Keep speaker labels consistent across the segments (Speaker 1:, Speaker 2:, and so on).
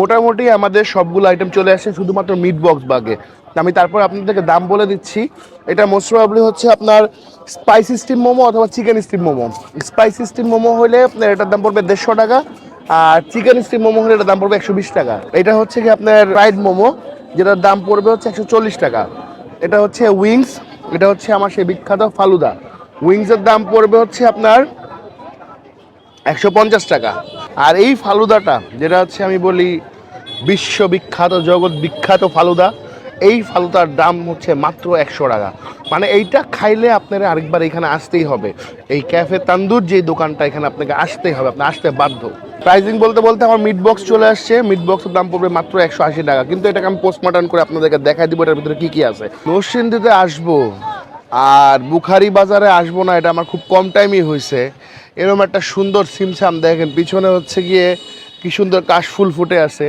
Speaker 1: মোটামুটি আমাদের সবগুলো আইটেম চলে আসে শুধুমাত্র মিট বক্স বাগে আমি তারপর আপনাদেরকে দাম বলে দিচ্ছি। এটা মোস্ট প্রবাবলি হচ্ছে আপনার স্পাইসি স্টিম মোমো অথবা chicken steam momo. Spicy steam momo হলে আপনার এটার দাম পড়বে দেড়শো টাকা আর চিকেন স্টিম মোমো হলে এটার দাম পড়বে একশো বিশ টাকা। এটা হচ্ছে কি আপনার ফ্রাইড মোমো, যেটার দাম পড়বে হচ্ছে একশো চল্লিশ টাকা। এটা হচ্ছে উইংস এটা হচ্ছে আমার সেই বিখ্যাত ফালুদা। উইংসের দাম পড়বে হচ্ছে আপনার একশো পঞ্চাশ টাকা। আর এই ফালুদাটা, যেটা হচ্ছে আমি বলি বিশ্ববিখ্যাত, জগৎ বিখ্যাত ফালুদা, এই ফালুদার দাম হচ্ছে মাত্র একশো টাকা। মানে এইটা খাইলে আপনারা আরেকবার এখানে আসতেই হবে। এই ক্যাফে তান্দুর যে দোকানটা, এখানে আপনাকে আসতেই হবে, আপনি আসতে বাধ্য। প্রাইজিং বলতে বলতে আমার মিট বক্স চলে আসছে। মিট বক্সের দাম পড়বে মাত্র একশো আশি টাকা। কিন্তু এটাকে আমি পোস্টমর্টম করে আপনাদেরকে দেখাই দিব এটার ভিতরে কী কী আছে। নরসিংদীতে আসব, আর বুখারি বাজারে আসব না, এটা আমার খুব কম টাইমই হয়েছে এরকম একটা সুন্দর সিমসাম দেখেন, পিছনে হচ্ছে গিয়ে কি সুন্দর কাশফুল ফুটে আছে।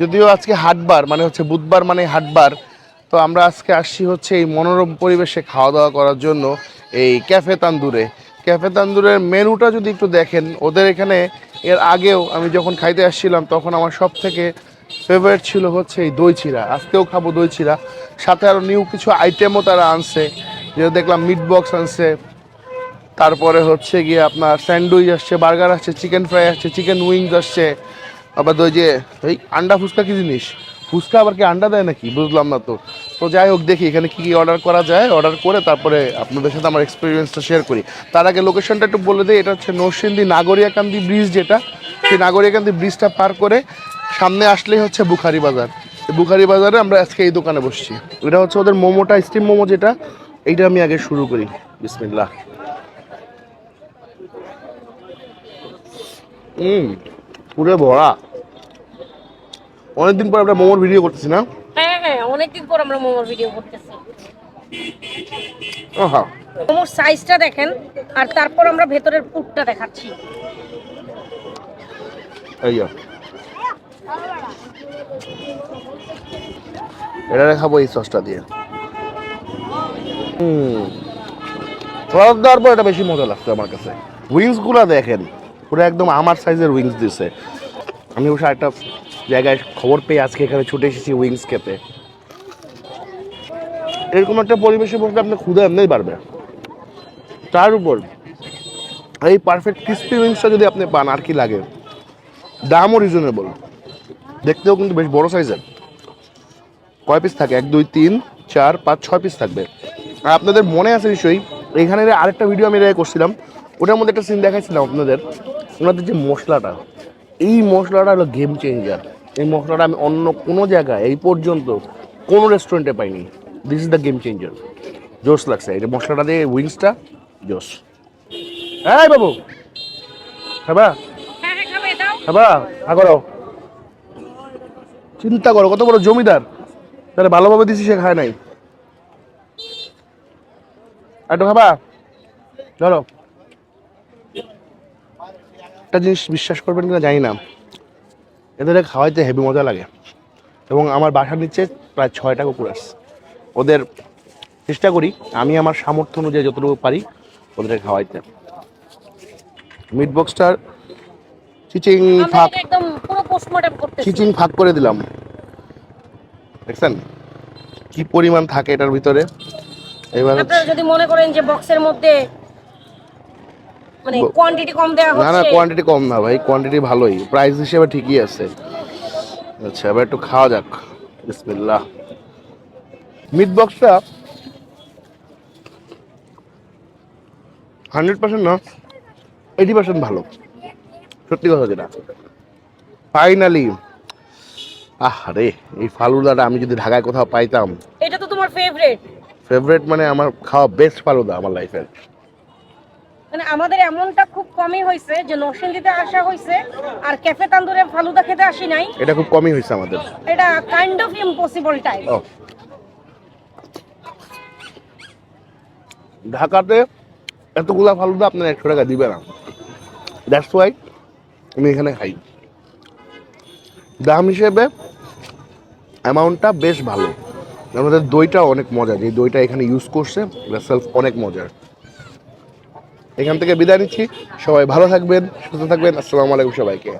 Speaker 1: যদিও আজকে হাটবার মানে হচ্ছে বুধবার মানে হাটবার, তো আমরা আজকে আসছি হচ্ছে এই মনোরম পরিবেশে খাওয়া দাওয়া করার জন্য এই ক্যাফে তান্দুরে। ক্যাফে তান্দুরের মেনুটা যদি একটু দেখেন, ওদের এখানে এর আগেও আমি যখন খাইতে আসছিলাম, তখন আমার সব থেকে ফেভারিট ছিল হচ্ছে এই দই চিরা। আজকেও খাব দই চিরা। সাথে আরও নিউ কিছু আইটেমও তারা আনছে, যেটা দেখলাম মিট বক্স আনছে। তারপরে হচ্ছে গিয়ে আপনার স্যান্ডউইচ আসছে, বার্গার আসছে, চিকেন ফ্রাই আসছে, চিকেন উইংস আসছে। আবার ওই যে, এই আন্ডা ফুচকা কি জিনিস? ফুচকা আবার কি আন্ডা দেয় নাকি? বুঝলাম না তো। তো যাই হোক, দেখি এখানে কী কী অর্ডার করা যায়। অর্ডার করে তারপরে আপনাদের সাথে আমার এক্সপিরিয়েন্সটা শেয়ার করি। তার আগে লোকেশনটা একটু বলে দিই, এটা হচ্ছে নরসিংদী নাগরিয়াকান্দি ব্রিজ যেটা। সেই নাগরিয়াকান্দি ব্রিজটা পার করে সামনে আসলেই হচ্ছে বুখারি বাজার। বুখারি বাজারে আমরা আজকে এই দোকানে বসছি। এটা হচ্ছে ওদের মোমোটা স্টিম মোমো যেটা, এইটা আমি আগে শুরু করি। বিসমিল্লাহ। হুম পুরো ভরা। অনেকদিন পর আমরা মোমোর ভিডিও করতেছি না?
Speaker 2: হ্যাঁ হ্যাঁ অনেকদিন পর আমরা মোমোর ভিডিও করতেছি। মোমোর সাইজটা দেখেন আর তারপর আমরা ভেতরের পুরটা দেখাচ্ছি।
Speaker 1: এটা খাব এই সসটা দিয়ে। হুম। পর এটা বেশি মজা লাগছে আমার কাছে। দেখেন। পুরো একদম আমার সাইজের উইংস দিছে। আমি অবশ্য একটা জায়গায় খবর পেয়ে আজকে এখানে ছুটে এসেছি উইংস খেতে। এরকম একটা পরিবেশে বসলে আপনি ক্ষুদা এমনিই পারবে তার উপর এই পারফেক্ট ক্রিস্পি উইংসটা যদি আপনি পান, আর কি লাগে? দামও রিজনেবল দেখতেও কিন্তু বেশ বড় সাইজের কয় পিস থাকে? এক, দুই, তিন, চার, পাঁচ, ছয় পিস থাকবে। আর আপনাদের মনে আছে নিশ্চয়ই এখানে আরেকটা ভিডিও আমি করছিলাম। ওটার মধ্যে একটা সিন দেখাইছিলাম আপনাদের। ওনাদের যে মশলাটা এই মশলাটা হলো গেম চেঞ্জার এই মশলাটা আমি অন্য কোনো জায়গায় এই পর্যন্ত কোনো রেস্টুরেন্টে পাইনি। This is the game changer জোস লাগছে। এই মশলাটা দিয়ে উইংসটা জোস হ্যাঁ বাবু! হ্যাঁ
Speaker 2: হ্যাঁ খাবে দাও।
Speaker 1: হা করো। চিন্তা করো কত বড় জমিদার। তাহলে ভালোভাবে দিছি সে খায় নাই। একটু খাবা? ধরো। একটা জিনিস বিশ্বাস করবেন কিনা জানি না। এদের খাওয়াইতে হেভি মজা লাগে। এবং আমার বাসার নিচে প্রায় ছয়টা কুকুর আছে। ওদের চেষ্টা করি আমি আমার সামর্থ্য অনুযায়ী যতটুকু পারি ওদের খাওয়াইতে। মিট বক্সটার চিচিং ফাঁক চিচিং ফাঁক করে দিলাম। দেখছেন? কি পরিমাণ থাকে এটার ভিতরে? এবার
Speaker 2: যদি মনে করেন যে বক্সের মধ্যে মানে কোয়ান্টিটি কম দেওয়া
Speaker 1: না না কোয়ান্টিটি কম না ভাই কোয়ান্টিটি ভালোই। প্রাইস হিসেবে ঠিকই আছে। আচ্ছা এবার একটু খাওয়া যাক। বিসমিল্লাহ। মিট বক্সটা হান্ড্রেড পার্সেন্ট না এইটি পার্সেন্ট ভালো। সত্যি কথা যেটা। ফাইনালি আহ রে এই ফালুদাটা আমি যদি ঢাকায় কোথাও পাইতাম।
Speaker 2: এটা তো তোমার ফেভারিট
Speaker 1: ফেভারিট মানে আমার খাওয়া বেস্ট ফালুদা আমার লাইফের
Speaker 2: মানে আমাদের এমনটা খুব কমই হয়েছে যে নরসিংদীতে আসা হয়েছে আর ক্যাফে তান্দুরে ফালুদা খেতে আসি নাই।
Speaker 1: এটা খুব কমই হয়েছে আমাদের।
Speaker 2: এটা কাইন্ড অফ ইম্পসিবল টাইপ
Speaker 1: ও। ঢাকাতে এতগুলা ফালুদা আপনার একশো টাকা দিবে না। দ্যাটস ওয়াই আমি এখানে খাই। দাম হিসেবে অ্যামাউন্টটা বেশ ভালো। আমাদের দইটা অনেক মজার। যে দইটা এখানে ইউজ করছে এটা সেলফ অনেক মজার। এখান থেকে বিদায় নিচ্ছি। সবাই ভালো থাকবেন সুস্থ থাকবেন। আসসালামু আলাইকুম সবাইকে।